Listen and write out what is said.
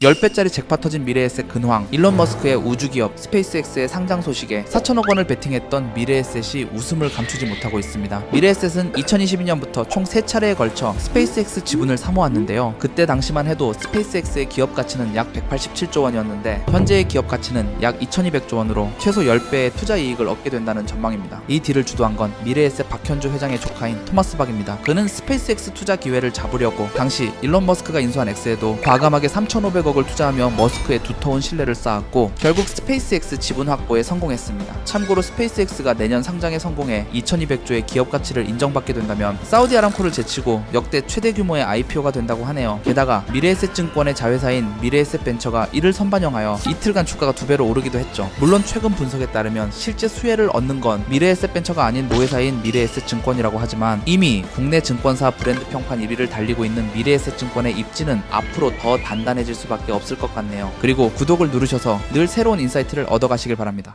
10배짜리 잭팟 터진 미래에셋 근황, 일론 머스크의 우주기업 스페이스X의 상장 소식에 4천억 원을 베팅했던 미래에셋이 웃음을 감추지 못하고 있습니다. 미래에셋은 2022년부터 총 3차례에 걸쳐 스페이스X 지분을 사모았는데요. 그때 당시만 해도 스페이스X의 기업 가치는 약 187조 원이었는데 현재의 기업 가치는 약 2200조 원으로 최소 10배의 투자 이익을 얻게 된다는 전망입니다. 이 딜을 주도한 건 미래에셋 박현주 회장의 조카인 토마스 박입니다. 그는 스페이스X 투자 기회를 잡으려고 당시 일론 머스크가 인수한 X에도 과감하게 3,500억 을 투자하며 머스크의 두터운 신뢰를 쌓았고 결국 스페이스X 지분 확보에 성공했습니다. 참고로 스페이스X가 내년 상장에 성공해 2,200조의 기업 가치를 인정받게 된다면 사우디 아람코를 제치고 역대 최대 규모의 IPO가 된다고 하네요. 게다가 미래에셋 증권의 자회사인 미래에셋 벤처가 이를 선반영하여 이틀간 주가가 두 배로 오르기도 했죠. 물론 최근 분석에 따르면 실제 수혜를 얻는 건 미래에셋 벤처가 아닌 모회사인 미래에셋 증권이라고 하지만 이미 국내 증권사 브랜드 평판 1위를 달리고 있는 미래에셋 증권의 입지는 앞으로 더 단단해질 수밖에 없을 것 같네요. 그리고 구독을 누르셔서 늘 새로운 인사이트를 얻어가시길 바랍니다.